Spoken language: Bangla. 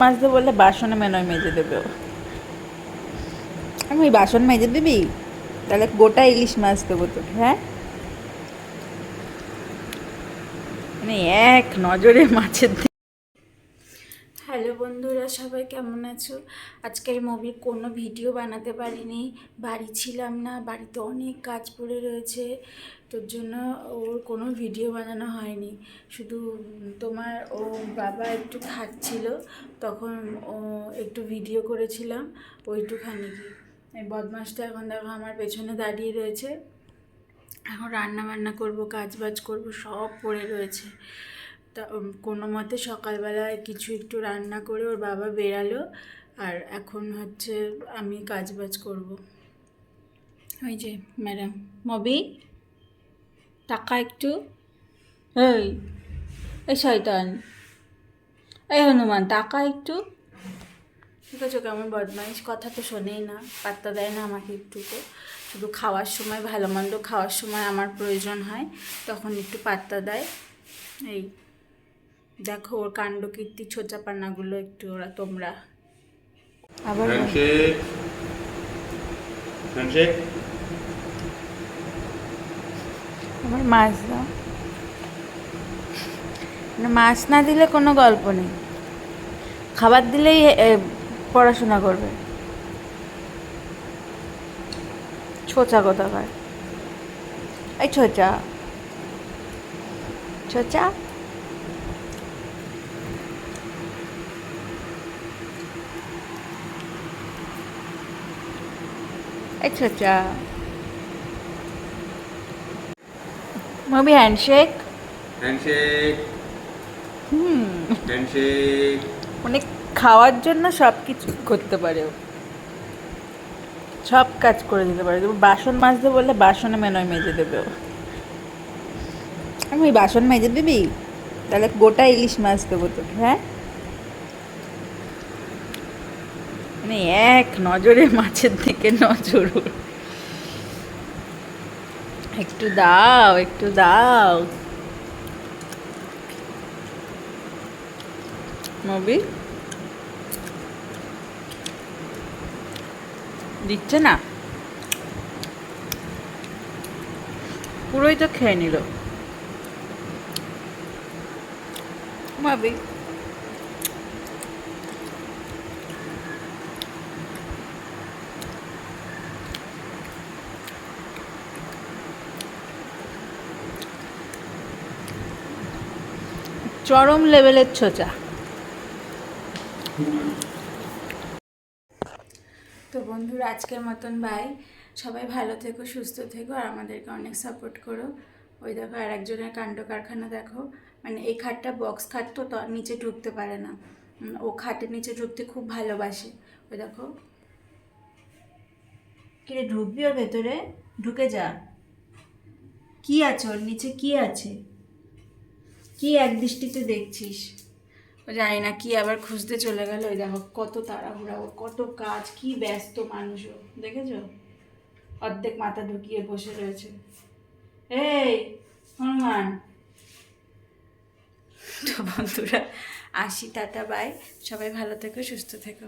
মাজতে বললে বাসনে মেনয় মেজে দেবে। আমি ওই বাসন মেজে দিবি তাহলে গোটা ইলিশ মাছ দেবো তোকে হ্যাঁ মানে এক নজরে মাছের হ্যালো বন্ধুরা, সবাই কেমন আছো? আজকের মুভির কোনো ভিডিও বানাতে পারিনি। বাড়ি ছিলাম না, বাড়িতে অনেক কাজ পড়ে রয়েছে। তোর জন্য ওর কোনো ভিডিও বানানো হয়নি। শুধু তোমার ও বাবা একটু খাচ্ছিল, তখন ও একটু ভিডিও করেছিলাম, ওইটুখানি। কি বদমাসটা এখন দেখো আমার পেছনে দাঁড়িয়ে রয়েছে। এখন রান্না বান্না করব কাজ বাজ করব, সব পড়ে রয়েছে। তা কোনো মতে সকালবেলায় কিছু একটু রান্না করে ওর বাবা বেরালো আর এখন হচ্ছে আমি কাজ বাজ করব। ওই যে ম্যাডাম। মবি, টাকা একটু? এই এই শয়তান। এই হনুমান, টাকা একটু? ঠিক আছে, কেমন বদমাইশ? কথা তো শোনেই না, পাত্তা দেয় না আমাকে একটুকু শুধু খাওয়ার সময়, ভালো মন্দ খাওয়ার সময় আমার প্রয়োজন হয়, তখন একটু পাত্তা দেয়। এই। দেখো ওর কাণ্ড কীর্তি ছোচাপানাগুলো একটু ওরা তোমরা। আবার আমার মাছ দাও। মাছ না দিলে কোনো গল্প নেই। খাবার দিলেই পড়াশোনা করবে। ছোচা কোথাকার? এই ছোচা। ছোচা? এই ছোচা মবি হ্যান্ডশেক হ্যান্ডশেক হুম হ্যান্ডশেক মানে খাওয়ার জন্য সব কিছু করতে পারে সব কাজ করে দিতে পারে। যেমন বাসন মাজতে বললে বাসনে মেনয় মেজে দেবে আমি বাসন মেজে দিবি? তাহলে গোটা ইলিশ মাছ দেবো তোকে হ্যাঁ? মানে এক নজরে মাছের দিকে নজর। একটু দাও একটু দাও। মবি দিচ্ছে না? পুরোই তো খেয়ে নিল। মবি চরম লেভেলের ছোচা। তো বন্ধুরা, আজকের মতন বাই সবাই ভালো থেকো, সুস্থ থেকো আর আমাদেরকে অনেক সাপোর্ট করো। ওই দেখো আর একজনের কাণ্ড কারখানা দেখো। মানে এই খাটটা বক্স খাট তো তো নিচে ঢুকতে পারে না। ও খাটের নিচে ঢুকতে খুব ভালোবাসে। ওই দেখো। কিরে ঢুকবি ওর ভেতরে? ঢুকে যা। কি আছে ওর নিচে? কি আছে? কি এক দৃষ্টিতে দেখছিস? ও জানি না কি আবার খুঁজতে চলে গেল ওই দেখো কত তাড়াহুড়া কত কাজ কি ব্যস্ত মানুষ দেখেছ? অর্ধেক মাথা ঢুকিয়ে বসে রয়েছে। এই হনুমান। তো বন্ধুরা আসি টাটা বাই। সবাই ভালো থেকো সুস্থ থেকো।